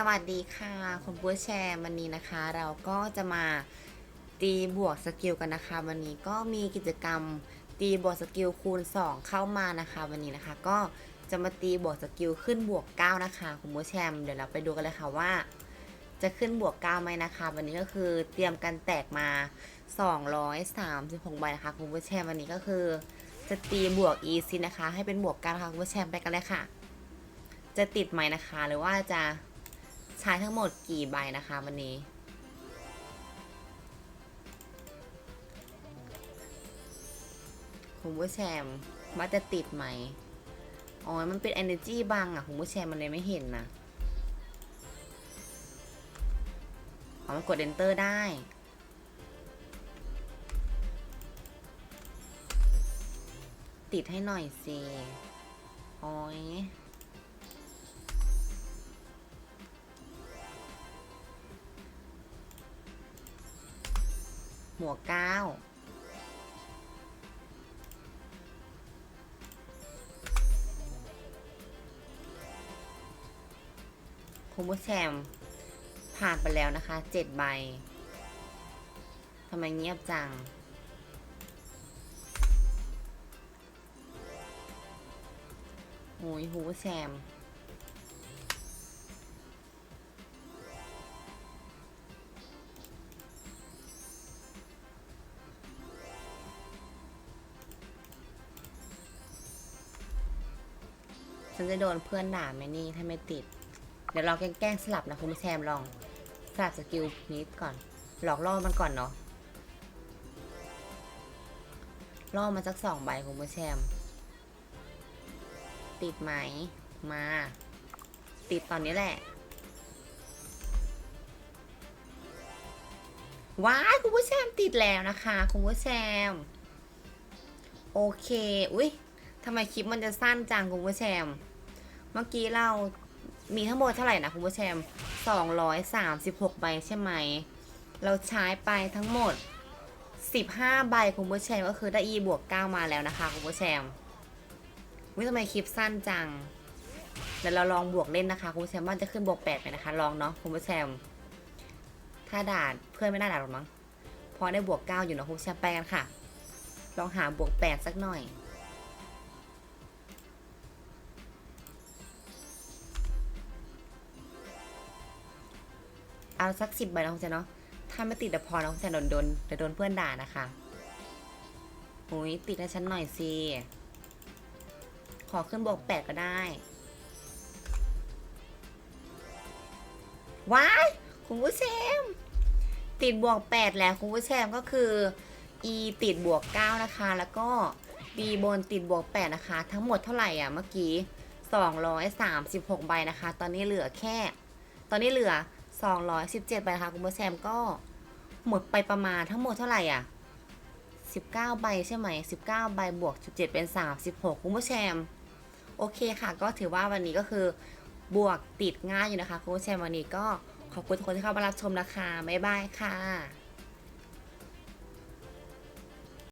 สวัสดีค่ะคุณผู้แชร์วันนี้นะคะ เราก็จะมาตีบวกสกิลกันนะคะ วันนี้ก็มีกิจกรรมตีบวกสกิลคูณ 2 เข้ามานะคะ วันนี้นะคะก็จะมาตีบวกสกิลขึ้นบวก 9 นะคะคุณผู้แชร์เดี๋ยวเราไปดูกันเลยค่ะว่า จะขึ้นบวก 9 ไหมนะคะ วันนี้ก็คือเตรียมกันแตกมา 236ใบนะคะคุณผู้แชร์วันนี้ก็คือ จะตีบวก e ซินะคะ ให้เป็นบวก 9 นะคะคุณผู้แชร์ไปกันเลยค่ะ จะติดไหมนะคะหรือว่าจะ ใช้ทั้งหมดกี่ใบนะคะวันนี้ คุณผู้แชมว่าจะติดไหมอ๋อ มันเป็น energy บังอะคุณผู้แชมมันเลยไม่เห็นนะอ๋อมันกด enter ได้ติดให้หน่อยสิ โอ้ย หัวเก้าคุณผู้แชมผ่านไปแล้วนะคะเจ็ดใบทำไมเงียบจัง โอ้ยคุณผู้แชม ฉันจะโดนเพื่อนด่าไหมนี่ถ้าไม่ติด เดี๋ยวเราแกล้งสลับนะคุณผู้แชมลอง สลับสกิลนี้ก่อน หลอกล่อมันก่อนเนาะล่อมาสักสองใบคุณผู้แชม ติดไหม มา ติดตอนนี้แหละ ว้าคุณผู้ชมติดแล้วนะคะ คุณผู้ชม โอเค อุ้ย ทำไมคลิปมันจะสั้นจังคุณผู้แชม เมื่อกี้เรามีทั้งหมดเท่าไหร่นะคุณผู้ชม236 ใบใช่ไหม เราใช้ไปทั้งหมด 15 ใบคุณผู้ชมก็คือได้ e บวก 9 มาแล้วนะคะคุณผู้ชมวิทำไมคลิปสั้นจังเดี๋ยวเราลองบวกเล่นนะคะคุณผู้ชมว่าจะขึ้นบวก8ไปนะคะ ลองเนาะคุณผู้ชมถ้าด่าเพื่อนไม่น่าด่าหรอกมั้งพราะได้บวก 9 อยู่เนาะคุณผู้ชมไปกันค่ะ ลองหาบวก 8 สักหน่อย เอาสักสิบใบนะคุณแจเนาะถ้าไม่ติดแต่พอนะคุณแจโดนโดนเดี๋ยวโดนเพื่อนด่านะคะโอ้ยติดให้ฉันหน่อยสิขอขึ้นบวกแปดก็ได้ว้ายคุณผู้ชมติดบวกแปดแล้วคุณผู้ชมก็คือ e ติดบวกเก้านะคะ แล้วก็ b บนติดบวกแปดนะคะ ทั้งหมดเท่าไหร่อะเมื่อกี้สองร้อยสามสิบหกใบนะคะ ตอนนี้เหลือแค่ ตอนนี้เหลือ 217ใบนะคะคุณผู้ชมก็หมดไปประมาณทั้งหมดเท่าไหร่อะ 19 ใบใช่ไหม 19 ใบบวก 17 เป็น 36 คุณผู้ชมโอเคค่ะ ก็ถือว่าวันนี้ก็คือบวกติดง่ายอยู่นะคะ คุณผู้ชมวันนี้ก็ขอบคุณทุกคนที่เข้ามารับชมนะคะ บ๊ายบายค่ะ